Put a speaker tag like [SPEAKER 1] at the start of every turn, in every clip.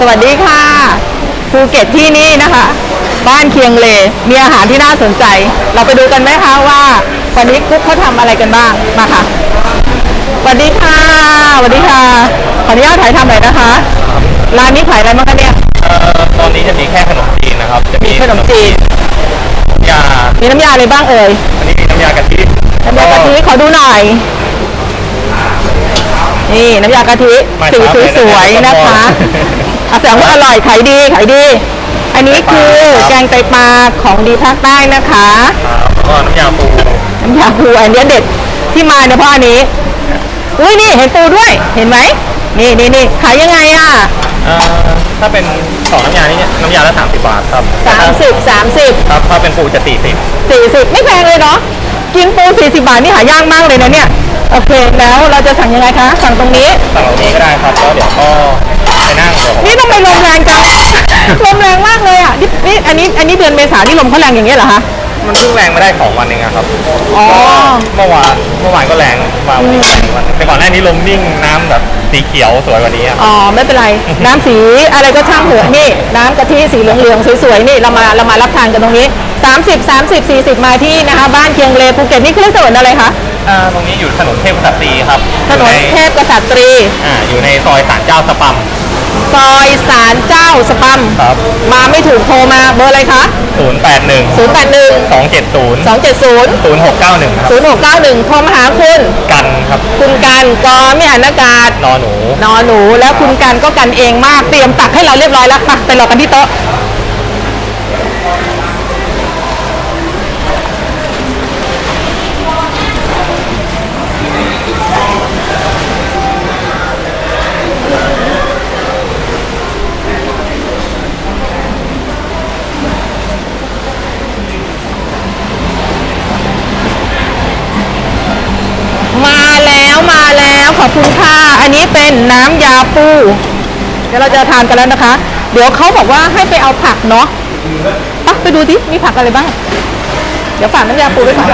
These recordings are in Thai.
[SPEAKER 1] สวัสดีค่ะภูเก็ตที่นี่นะคะ บ้านเคียงเล มีอาหารที่น่าสนใจ เราไปดูกันไหมคะว่า วันนี้กุ๊กเขาทำอะไรกันบ้างมาค่ะสวัสดีค่ะสวัสดีค่ะขออนุญาตถ่ายทำหน่อยนะคะร้านนี้ขายอะไรบ้างคะเนี่ย
[SPEAKER 2] เอ่อตอนนี้จะมีแค่ขนมจีนนะครับ จะมี
[SPEAKER 1] ขนมจีน
[SPEAKER 2] ยา
[SPEAKER 1] มีน้ำยาอะไรบ้างเอ่ย
[SPEAKER 2] อันนี้มีน้ำยากะทิ
[SPEAKER 1] น้ำยากะทิขอดูหน่อยนี่น้ำยากะทิสีสวยๆนะคะ อาแสดงว่าอร่อยขายดีขายดี อันนี้คือแกงไตปลาของดีภาคใต้นะคะ
[SPEAKER 2] ครับแล้วก็น้ำยาปู
[SPEAKER 1] น้ำยาปูอันเนี้ยเด็ดที่มาเนี่ยเพราะอันนี้ อุ้ยนี่เห็นปูด้วยเห็นไหมนี่นี่นี่ขายยังไงอะ
[SPEAKER 2] เอ่อถ้าเป็นสองน้ำยานี่น้ำยาละ30บาทครับ
[SPEAKER 1] สามสิบสามสิบ
[SPEAKER 2] ครับถ้าเป็นปูจะ40
[SPEAKER 1] สี่สิบไม่แพงเลยเนาะกินปูสี่สิบบาทนี่หายากมากเลยนะเนี่ยโอเคแล้วเราจะสั่งยังไงคะ สั่งตรงนี้
[SPEAKER 2] สั่งตรงนี้ก็ได้ครับแล้วเดี๋ยวก็ไปนั่งเดี๋ยวผ ม
[SPEAKER 1] นี่ทำไมลมแรงจัง ลมแรงมากเลยอะนี่นี่อันนี้อันนี้เดือนเมษานี่ลมเขาแรงอย่างเงี้ยเหรอคะ
[SPEAKER 2] มันเพิ่งแรงมาได้ของวันหนึ่งอะครับ
[SPEAKER 1] อ๋อ
[SPEAKER 2] เมื่อวานเมื่อวานก็แรงมาวันนี้แรงวันแต่ก่อนหน้านี้ลมนิ่งน้ำแบบสีเขียวสวยกว่านี้อะ
[SPEAKER 1] อ๋อไม่เป็นไร น้ำสีอะไรก็ช่างเถอะนี่ น้ำกะทิสีเหลืองๆสวยๆนี่เรามาเรามารับทานกันตรงนี้ 30 30 40 มาที่นะคะ บ้านเคียงเลภูเก็ตนี่คือถนนอะไรคะ
[SPEAKER 2] อ่าตรงนี้อยู่ถนนเทพกษัตรีครับ
[SPEAKER 1] ถนน
[SPEAKER 2] อยู่
[SPEAKER 1] เท
[SPEAKER 2] ใน
[SPEAKER 1] พกษัตรี
[SPEAKER 2] อ่าอยู่ในซอยศาลเจ้าสปัม
[SPEAKER 1] ซอยสารเจ้าสปัม
[SPEAKER 2] ครับ
[SPEAKER 1] มาไม่ถูกโทรมาเบอร์อะไรคะ
[SPEAKER 2] 081
[SPEAKER 1] 081
[SPEAKER 2] 270
[SPEAKER 1] 270
[SPEAKER 2] 0691ครับ
[SPEAKER 1] 0691โทรมาหาคุณ
[SPEAKER 2] กันครับ
[SPEAKER 1] คุณกันกอไม่อ่านอากาศ
[SPEAKER 2] นอหนู
[SPEAKER 1] นอหนูแล้วคุณกันก็กันเองมากเตรียมตักให้เราเรียบร้อยแล้วค่ะไปรอกันที่โต๊ะ ขอบคุณค่ะ อันนี้เป็นน้ำยาปู เดี๋ยวเราจะทานกันแล้วนะคะ เดี๋ยวเขาบอกว่าให้ไปเอาผักเนาะไปไปดูดิมีผักอะไรบ้าง เดี๋ยวฝากน้ำยาปูไว้ก่อน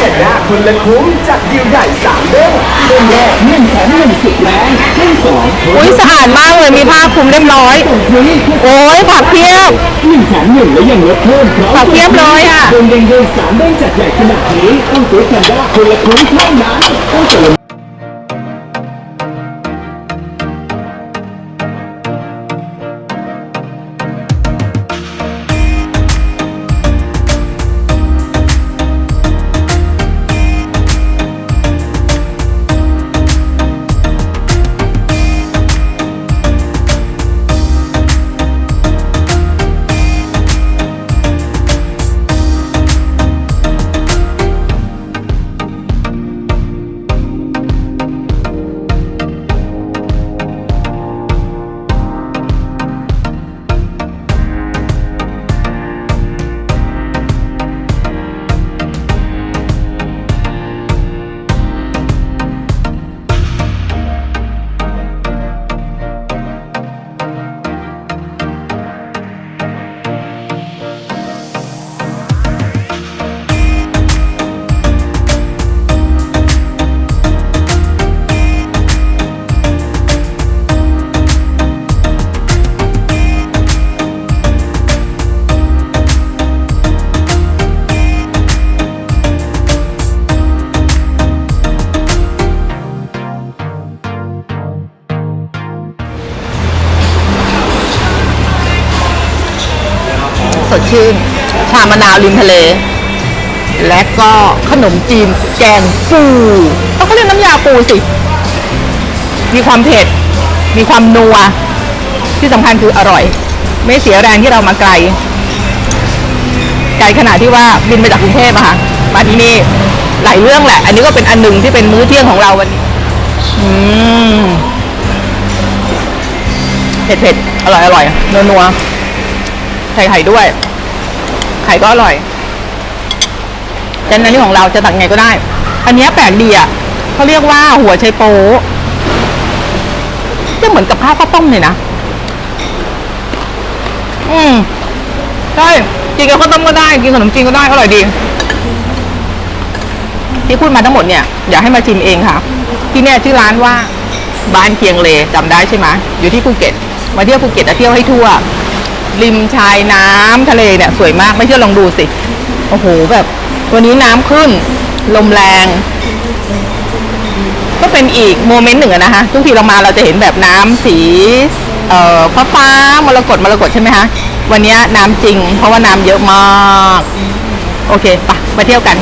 [SPEAKER 3] แต่หน้าคนละคุ้มจากดีลใหญ่สามเด้งเด้งแรกหนึ่งแถมหนึ่งสุดแรงเด้งสอง
[SPEAKER 1] อุ้ยสะอาดมากเลยมีผ้าคลุมเรียบร้อย
[SPEAKER 3] ฟรี
[SPEAKER 1] โอ้ยผักเพียบ
[SPEAKER 3] หนึ่งแถมหนึ่งแล้วยังลดเพิ่มพร้อม
[SPEAKER 1] ผักเพียบเลยอะ
[SPEAKER 3] เด้งเด้งเด้งสามเด้งจัดใหญ่ขนาดนี้ต้องซื้อแพนด้าคนละคุ้มเท่านั้นต้องเติม
[SPEAKER 1] ชื่น ชามะนาวริมทะเล และก็ขนมจีนแกงปูต้องเขาเรียกน้ำยาปูสิ มีความเผ็ด มีความนัว ที่สำคัญคืออร่อย ไม่เสียแรงที่เรามาไกล ไกลขนาดที่ว่าบินมาจากกรุงเทพอะค่ะ มาที่นี่หลายเรื่องแหละ อันนี้ก็เป็นอันหนึ่งที่เป็นมื้อเที่ยงของเราวันนี้อืมเผ็ดเผ็ดๆอร่อยอร่อยนัวนัวๆใส่ไข่ด้วย ข่ก็อร่อยแต่ในนี้ของเราจะตักไงก็ได้ อันนี้แปลกดีอะเขาเรียกว่าหัวไชโป๊จะเหมือนกับข้าวข้าวต้มเลยนะ อืมใช่กินกับข้าวต้มก็ได้ กินขนมจีนก็ได้อร่อยดี ที่พูดมาทั้งหมดเนี่ย อยากให้มาชิมเองค่ะ ที่เนี่ยชื่อร้านว่าบ้านเคียงเลจำได้ใช่ไหมอยู่ที่ภูเก็ต มาเที่ยวภูเก็ตอะเที่ยวให้ทั่ว ริมชายน้ำทะเลเนี่ยสวยมากไม่เชื่อลองดูสิ โอ้โหแบบ วันนี้น้ำขึ้น ลมแรง ก็เป็นอีกโมเมนต์หนึ่งอะนะคะทุกทีเรามาเราจะเห็นแบบน้ำสีเอ่อฟ้าฟ้ามรกตมรกตใช่ไหมคะวันนี้น้ำจริง เพราะว่าน้ำเยอะมาก โอเคปะมาเที่ยวกัน